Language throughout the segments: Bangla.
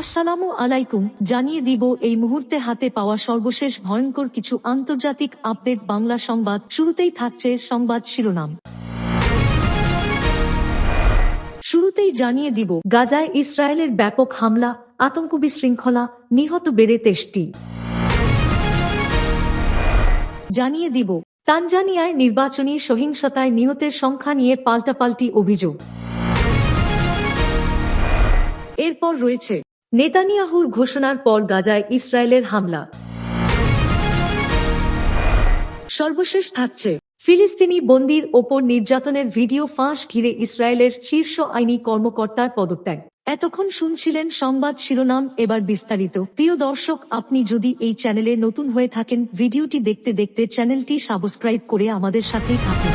আসসালামু আলাইকুম, জানিয়ে দিব এই মুহূর্তে হাতে পাওয়া সর্বশেষ ভয়ঙ্কর কিছু আন্তর্জাতিক আপডেট বাংলা সংবাদ। শুরুতেই থাকছে সংবাদ শিরোনাম। শুরুতেই জানিয়ে দিব, গাজায় ইসরায়েলের ব্যাপক হামলা, আতঙ্ক বিশৃঙ্খলা, নিহত বেড়ে তেষ্টি। জানিয়ে দিব, তানজানিয়ায় নির্বাচনী সহিংসতায় নিহতের সংখ্যা নিয়ে পাল্টাপাল্টি অভিযোগ। এরপর রয়েছে নেতানিয়াহুর ঘোষণার পর গাজায় ইসরায়েলের হামলা। সর্বশেষ থাকছে, ফিলিস্তিনি বন্দির ওপর নির্যাতনের ভিডিও ফাঁস ঘিরে ইসরায়েলের শীর্ষ আইনি কর্মকর্তার পদত্যাগ। এতক্ষণ শুনছিলেন সংবাদ শিরোনাম, এবার বিস্তারিত। প্রিয় দর্শক, আপনি যদি এই চ্যানেলে নতুন হয়ে থাকেন, ভিডিওটি দেখতে দেখতে চ্যানেলটি সাবস্ক্রাইব করে আমাদের সাথেই থাকুন।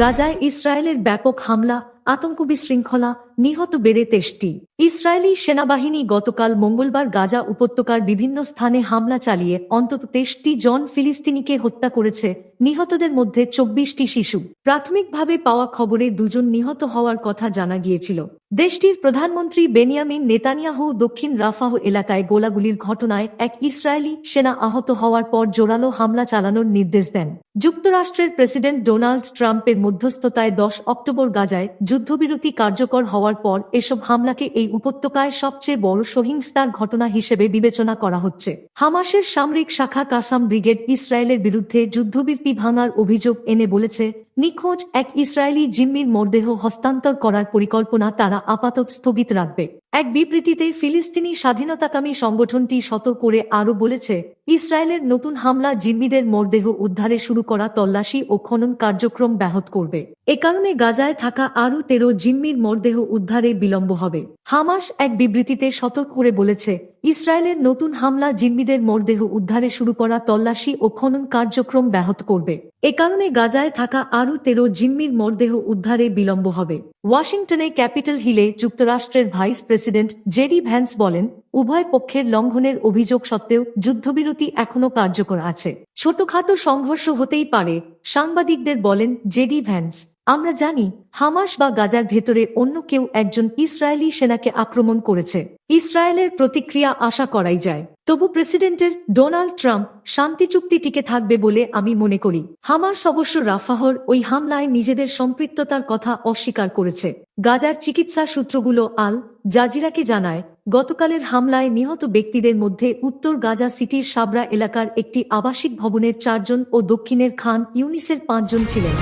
গাজায় ইসরায়েলের ব্যাপক হামলা আতঙ্ক বিশৃঙ্খলা নিহত বেড়ে তেষ্টি। ইসরায়েলি সেনাবাহিনী গতকাল মঙ্গলবার গাজা উপত্যকার বিভিন্ন স্থানে হামলা চালিয়ে অন্তত তেষ্টি জন ফিলিস্তিনিকে হত্যা করেছে নিহতদের মধ্যে চব্বিশটি শিশু। প্রাথমিকভাবে পাওয়া খবরে দুজন নিহত হওয়ার কথা জানা গিয়েছিল। দেশটির প্রধানমন্ত্রী বেনিয়ামিন নেতানিয়াহু দক্ষিণ রাফাহ এলাকায় গোলাগুলির ঘটনায় এক ইসরায়েলি সেনা আহত হওয়ার পর জোরালো হামলা চালানোর নির্দেশ দেন। যুক্তরাষ্ট্রের প্রেসিডেন্ট ডোনাল্ড ট্রাম্পের মধ্যস্থতায় দশ অক্টোবর গাজায় যুদ্ধবিরতি কার্যকর হওয়ার পর এসব হামলাকে এই উপত্যকায় সবচেয়ে বড় সহিংসতার ঘটনা হিসেবে বিবেচনা করা হচ্ছে। হামাসের সামরিক শাখা কাসাম ব্রিগেড ইসরায়েলের বিরুদ্ধে যুদ্ধবিরতি ভাঙার অভিযোগ এনে বলেছে, নিখোঁজ এক ইসরায়েলি জিম্মির মরদেহ হস্তান্তর করার পরিকল্পনা তারা আপাতত স্থগিত রাখবে। এক বিবৃতিতে ফিলিস্তিনি স্বাধীনতাকামী সংগঠনটি সতর্ক করে আরও বলেছে, ইসরায়েলের নতুন হামলা জিম্মিদের মরদেহ উদ্ধারে শুরু করা তল্লাশি ও খনন কার্যক্রম ব্যাহত করবে। এ কারণে গাজায় থাকা আরও তেরো জিম্মির মরদেহ উদ্ধারে বিলম্ব হবে। হামাস এক বিবৃতিতে সতর্ক করে বলেছে, ইসরায়েলের নতুন হামলা জিম্মিদের মরদেহ উদ্ধারে শুরু করা তল্লাশি ও খনন কার্যক্রম ব্যাহত করবে। এ কারণে গাজায় থাকা আরও তেরো জিম্মির মরদেহ উদ্ধারে বিলম্ব হবে। ওয়াশিংটনে ক্যাপিটাল হিলে যুক্তরাষ্ট্রের ভাইস প্রেসিডেন্ট জেডি ভ্যান্স বলেন, উভয় পক্ষের লঙ্ঘনের অভিযোগ সত্ত্বেও যুদ্ধবিরতি এখনও কার্যকর আছে। ছোটখাটো সংঘর্ষ হতেই পারে, সাংবাদিকদের বলেন জেডি ভ্যান্স। আমরা জানি, হামাস বা গাজার ভেতরে অন্য কেউ একজন ইসরায়েলি সেনাকে আক্রমণ করেছে। ইসরায়েলের প্রতিক্রিয়া আশা করাই যায়। তবু প্রেসিডেন্টের ডোনাল্ড ট্রাম্প শান্তি চুক্তি টিকে থাকবে বলে আমি মনে করি। হামাস অবশ্য রাফাহর ওই হামলায় নিজেদের সম্পৃক্ততার কথা অস্বীকার করেছে। গাজার চিকিৎসা সূত্রগুলো আল জাজিরাকে জানায়, গতকালের হামলায় নিহত ব্যক্তিদের মধ্যে উত্তর গাজা সিটির সাবরা এলাকার একটি আবাসিক ভবনের চারজন ও দক্ষিণের খান ইউনিসের পাঁচজন ছিলেন।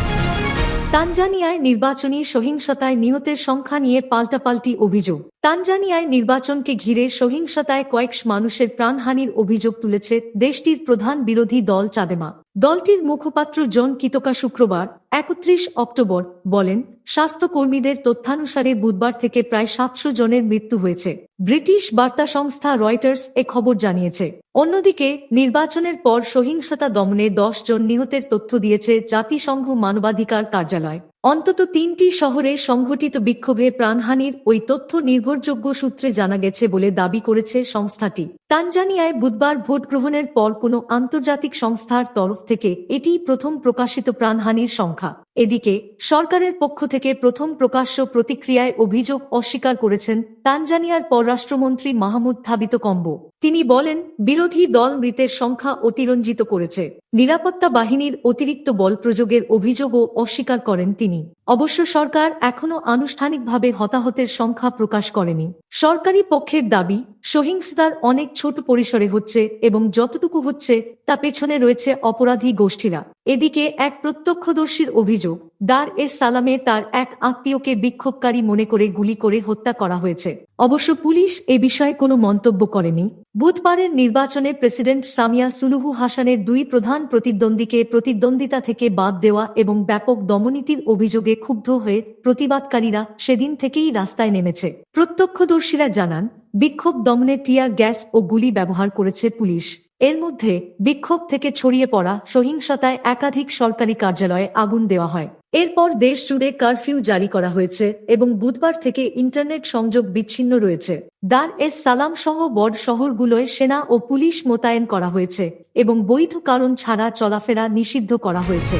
তানজানিয়ায় নির্বাচনী সহিংসতায় নিহতের সংখ্যা নিয়ে পাল্টাপাল্টি অভিযোগ। তানজানিয়ায় নির্বাচনকে ঘিরে সহিংসতায় কয়েক মানুষের প্রাণহানির অভিযোগ তুলেছে দেশটির প্রধান বিরোধী দল চাদেমা। দলটির মুখপাত্র জন কিতকা শুক্রবার, একত্রিশ অক্টোবর, বলেন, স্বাস্থ্যকর্মীদের তথ্যানুসারে বুধবার থেকে প্রায় সাতশো জনের মৃত্যু হয়েছে। ব্রিটিশ বার্তা সংস্থা রয়টার্স এ খবর জানিয়েছে। অন্যদিকে, নির্বাচনের পর সহিংসতা দমনে দশ জন নিহতের তথ্য দিয়েছে জাতিসংঘ মানবাধিকার কার্যালয়। অন্তত তিনটি শহরে সংঘটিত বিক্ষোভে প্রাণহানির ওই তথ্য নির্ভরযোগ্য সূত্রে জানা গেছে বলে দাবি করেছে সংস্থাটি। তানজানিয়ায় বুধবার ভোট গ্রহণের পর কোনো আন্তর্জাতিক সংস্থার তরফ থেকে এটি প্রথম প্রকাশিত প্রাণহানির সংখ্যা। এদিকে, সরকারের পক্ষ থেকে প্রথম প্রকাশ্য প্রতিক্রিয়ায় অভিযোগ অস্বীকার করেছেন তানজানিয়ার পররাষ্ট্রমন্ত্রী মাহমুদ থাবিত কম্বো তিনি বলেন, বিরোধী দল মৃতের সংখ্যা অতিরঞ্জিত করেছে। নিরাপত্তা বাহিনীর অতিরিক্ত বল প্রয়োগের অভিযোগও অস্বীকার করেন তিনি। অবশ্য সরকার এখনও আনুষ্ঠানিকভাবে হতাহতের সংখ্যা প্রকাশ করেনি। সরকারি পক্ষের দাবি, সহিংসতার অনেক ছোট পরিসরে হচ্ছে এবং যতটুকু হচ্ছে, তা পেছনে রয়েছে অপরাধী গোষ্ঠীরা। এদিকে, এক প্রত্যক্ষদর্শীর অভিযোগ দার এস সালামে তার এক আত্মীয়কে বিক্ষোভকারী মনে করে গুলি করে হত্যা করা হয়েছে। অবশ্য পুলিশ এ বিষয়ে কোনো মন্তব্য করেনি। বুধবারের নির্বাচনে প্রেসিডেন্ট সামিয়া সুলুহু হাসানের দুই প্রধান প্রতিদ্বন্দ্বীকে প্রতিদ্বন্দ্বিতা থেকে বাদ দেওয়া এবং ব্যাপক দমনীতির অভিযোগে ক্ষুব্ধ হয়ে প্রতিবাদকারীরা সেদিন থেকেই রাস্তায় নেমেছে। প্রত্যক্ষদর্শীরা জানান, বিক্ষোভ দমনে টিয়ার গ্যাস ও গুলি ব্যবহার করেছে পুলিশ। এর মধ্যে বিক্ষোভ থেকে ছড়িয়ে পড়া সহিংসতায় একাধিক সরকারি কার্যালয়ে আগুন দেওয়া হয়। এরপর দেশ জুড়ে কারফিউ জারি করা হয়েছে এবং বুধবার থেকে ইন্টারনেট সংযোগ বিচ্ছিন্ন রয়েছে। দার এস সালাম সহ বড় শহরগুলোয় সেনা ও পুলিশ মোতায়েন করা হয়েছে এবং বৈধ কারণ ছাড়া চলাফেরা নিষিদ্ধ করা হয়েছে।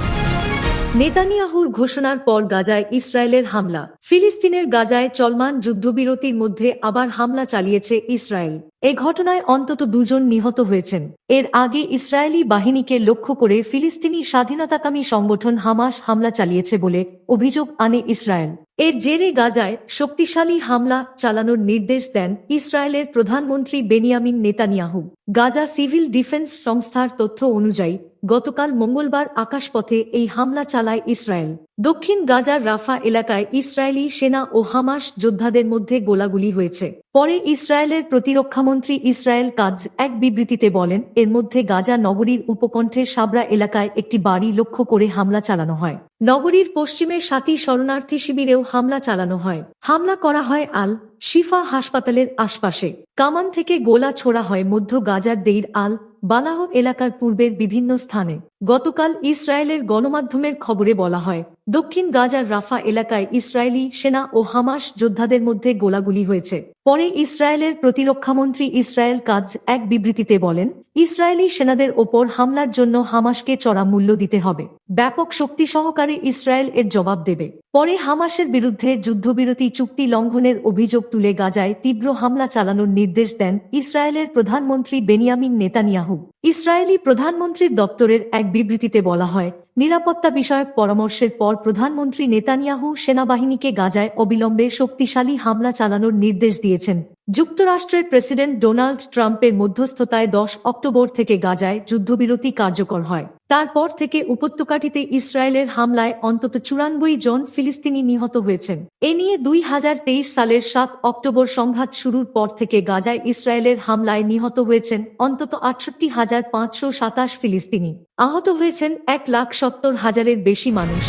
নেতানিয়াহুর ঘোষণার পর গাজায় ইসরায়েলের হামলা। ফিলিস্তিনের গাজায় চলমান যুদ্ধবিরতির মধ্যে আবার হামলা চালিয়েছে ইসরায়েল। এ ঘটনায় অন্তত দুজন নিহত হয়েছেন। এর আগে ইসরায়েলি বাহিনীকে লক্ষ্য করে ফিলিস্তিনি স্বাধীনতাকামী সংগঠন হামাস হামলা চালিয়েছে বলে অভিযোগ আনে ইসরায়েল। এর জেরে গাজায় শক্তিশালী হামলা চালানোর নির্দেশ দেন ইসরায়েলের প্রধানমন্ত্রী Benjamin Netanyahu. Gaza civil defence সংস্থার তথ্য অনুযায়ী গতকাল মঙ্গলবার আকাশপথে এই হামলা চালায় ইসরায়েল। দক্ষিণ গাজার রাফা এলাকায় ইসরায়েলি সেনা ও হামাস যোদ্ধাদের মধ্যে গোলাগুলি হয়েছে। পরে ইসরায়েলের প্রতিরক্ষামন্ত্রী ইসরায়েল কাজ এক বিবৃতিতে বলেন, এর মধ্যে গাজা নগরীর উপকণ্ঠের সাবরা এলাকায় একটি বাড়ি লক্ষ্য করে হামলা চালানো হয়। নগরীর পশ্চিমে সাথী শরণার্থী শিবিরেও হামলা চালানো হয়। হামলা করা হয় আল শিফা হাসপাতালের আশপাশে। কামান থেকে গোলা ছোড়া হয় মধ্য গাজার দেইর আল বালাহ এলাকার পূর্বের বিভিন্ন স্থানে গতকাল ইসরায়েলের গণমাধ্যমের খবরে বলা হয়, দক্ষিণ গাজার রাফা এলাকায় ইসরায়েলি সেনা ও হামাস যোদ্ধাদের মধ্যে গোলাগুলি হয়েছে। পরে ইসরায়েলের প্রতিরক্ষামন্ত্রী ইসরায়েল কাজ এক বিবৃতিতে বলেন, ইসরায়েলি সেনাদের ওপর হামলার জন্য হামাসকে চড়া মূল্য দিতে হবে। ব্যাপক শক্তি সহকারে ইসরায়েল এর জবাব দেবে। পরে হামাসের বিরুদ্ধে যুদ্ধবিরতি চুক্তি লঙ্ঘনের অভিযোগ তুলে গাজায় তীব্র হামলা চালানোর নির্দেশ দেন ইসরায়েলের প্রধানমন্ত্রী বেনিয়ামিন নেতানিয়াহু। ইসরায়েলি প্রধানমন্ত্রীর দপ্তরের এক বিবৃতিতে বলা হয়, নিরাপত্তা বিষয়ক পরামর্শের পর প্রধানমন্ত্রী নেতানিয়াহু সেনাবাহিনীকে গাজায় অবিলম্বে শক্তিশালী হামলা চালানোর নির্দেশ দিয়েছেন। যুক্তরাষ্ট্রের প্রেসিডেন্ট ডোনাল্ড ট্রাম্পের মধ্যস্থতায় দশ অক্টোবর থেকে গাজায় যুদ্ধবিরতি কার্যকর হয়। তারপর থেকে উপত্যকাটিতে ইসরায়েলের হামলায় অন্তত চুরানব্বই জন ফিলিস্তিনি নিহত হয়েছেন। এ নিয়ে দুই হাজার তেইশ সালের সাত অক্টোবর সংঘাত শুরুর পর থেকে গাজায় ইসরায়েলের হামলায় নিহত হয়েছেন অন্তত আটষট্টি হাজার পাঁচশো সাতাশ ফিলিস্তিনি। আহত হয়েছেন এক লাখ সত্তর হাজারের বেশি মানুষ।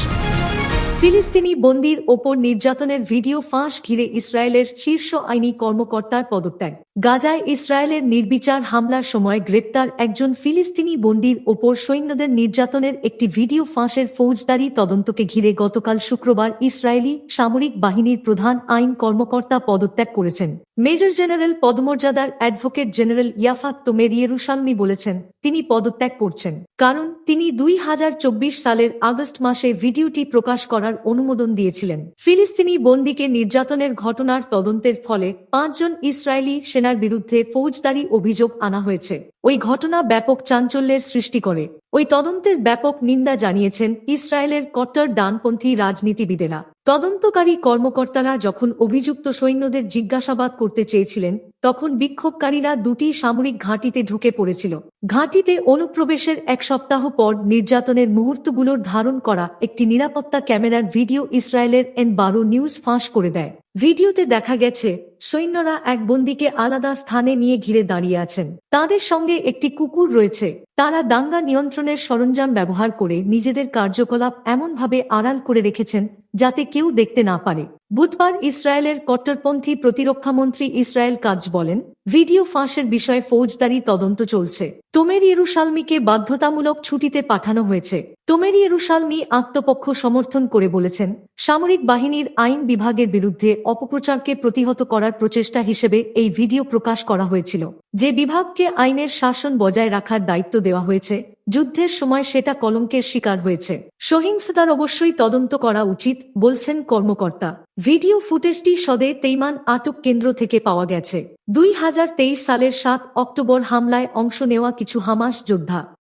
ফিলিস্তিনি বন্দির ওপর নির্যাতনের ভিডিও ফাঁস ঘিরে ইসরায়েলের শীর্ষ আইনি কর্মকর্তার পদত্যাগ। গাজায় ইসরায়েলের নির্বিচার হামলার সময় গ্রেপ্তার একজন ফিলিস্তিনি বন্দির ওপর সৈন্যদের নির্যাতনের একটি ভিডিও ফাঁসের ফৌজদারি তদন্তকে ঘিরে গতকাল শুক্রবার ইসরায়েলি সামরিক বাহিনীর প্রধান আইন কর্মকর্তা পদত্যাগ করেছেন। মেজর জেনারেল পদমর্যাদার advocate general Yifat Tomer Yerushalmi বলেছেন, তিনি পদত্যাগ করছেন। কারণ তিনি দুই হাজার চব্বিশ সালের আগস্ট মাসে ভিডিওটি প্রকাশ করার অনুমোদন দিয়েছিলেন। ফিলিস্তিনি বন্দিকে নির্যাতনের ঘটনার তদন্তের ফলে পাঁচজন ইসরায়েলি সেনার বিরুদ্ধে ফৌজদারি অভিযোগ আনা হয়েছে। ওই ঘটনা ব্যাপক চাঞ্চল্যের সৃষ্টি করে। ওই তদন্তের ব্যাপক নিন্দা জানিয়েছেন ইসরায়েলের কট্টর ডানপন্থী রাজনীতিবিদেরা। তদন্তকারী কর্মকর্তারা যখন অভিযুক্ত সৈন্যদের জিজ্ঞাসাবাদ করতে চেয়েছিলেন, তখন বিক্ষোভকারীরা দুটি সামরিক ঘাঁটিতে ঢুকে পড়েছিল। ঘাঁটিতে অনুপ্রবেশের এক সপ্তাহ পর নির্যাতনের মুহূর্তগুলোর ধারণ করা একটি নিরাপত্তা ক্যামেরার ভিডিও ইসরায়েলের এন বারো নিউজ ফাঁস করে দেয়। ভিডিওতে দেখা গেছে, সৈন্যরা এক বন্দিকে আলাদা স্থানে নিয়ে ঘিরে দাঁড়িয়ে আছেন। তাদের সঙ্গে একটি কুকুর রয়েছে। তারা দাঙ্গা নিয়ন্ত্রণের সরঞ্জাম ব্যবহার করে নিজেদের কার্যকলাপ এমনভাবে আড়াল করে রেখেছেন যাতে কেউ দেখতে না পারে। বুধবার ইসরায়েলের কট্টরপন্থী প্রতিরক্ষামন্ত্রী ইসরায়েল কাজ বলেন, ভিডিও ফাঁসের বিষয়ে ফৌজদারি তদন্ত চলছে। তোমের ইয়েরুসালমিকে বাধ্যতামূলক ছুটিতে পাঠানো হয়েছে। তোমের ইয়েরুসালমি আত্মপক্ষ সমর্থন করে বলেছেন, সামরিক বাহিনীর আইন বিভাগের বিরুদ্ধে অপপ্রচারকে প্রতিহত করার প্রচেষ্টা হিসেবে এই ভিডিও প্রকাশ করা হয়েছিল। যে বিভাগকে আইনের শাসন বজায় রাখার দায়িত্ব দেওয়া হয়েছে যুদ্ধের সময় সেটা কলঙ্কের শিকার হয়েছে। সহিংসতার অবশ্যই তদন্ত করা উচিত, বলছেন কর্মকর্তা। ভিডিও ফুটেজটি সদে তেইমান আটক কেন্দ্র থেকে পাওয়া গেছে। দুই হাজার তেইশ সালের সাত অক্টোবর হামলায় অংশ নেওয়া কিছু হামাস যোদ্ধা।